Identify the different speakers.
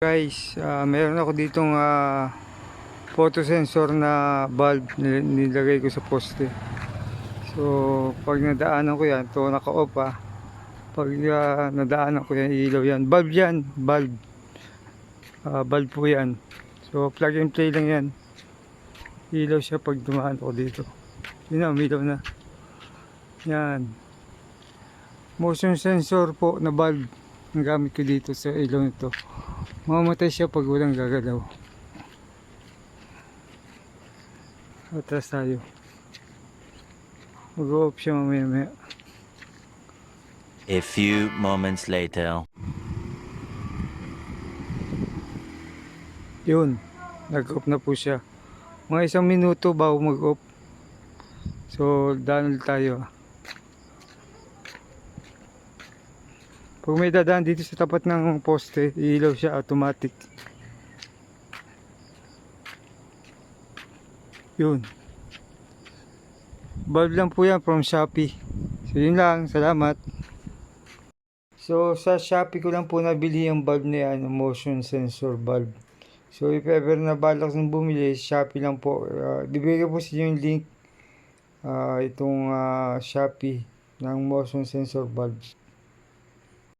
Speaker 1: Guys, ah, meron ako ditong ah, photo sensor na bulb nil- nilagay ko sa poste. So, pag nadaanan ko yan, to naka-off ah. Pag ah, nadaanan ko yan, ilaw yan. Bulb yan, bulb. Ah, bulb po yan. So, plug and play lang yan. Ilaw siya pag dumaan ako dito. Yun na, umilaw na. Yan. Motion sensor po na bulb ang gamit ko dito sa ilaw nito. Mamamatay siya pag walang gagalaw. Atras tayo. Mag-off siya mamaya maya.
Speaker 2: A few moments later.
Speaker 1: Yun. Nag-off na po siya. Mga isang minuto bago mag-off. So, daan ulit tayo. ah. Pag may dadaan dito sa tapat ng poste, ilaw siya automatic. Yun. Bulb lang po yan from Shopee. So yun lang, salamat. So sa Shopee ko lang po nabili yung bulb na yan, motion sensor bulb. So if ever na balak ng bumili, Shopee lang po. Uh, bibigay ko po sa inyo yung link. ah, itong ah, Shopee ng motion sensor bulb.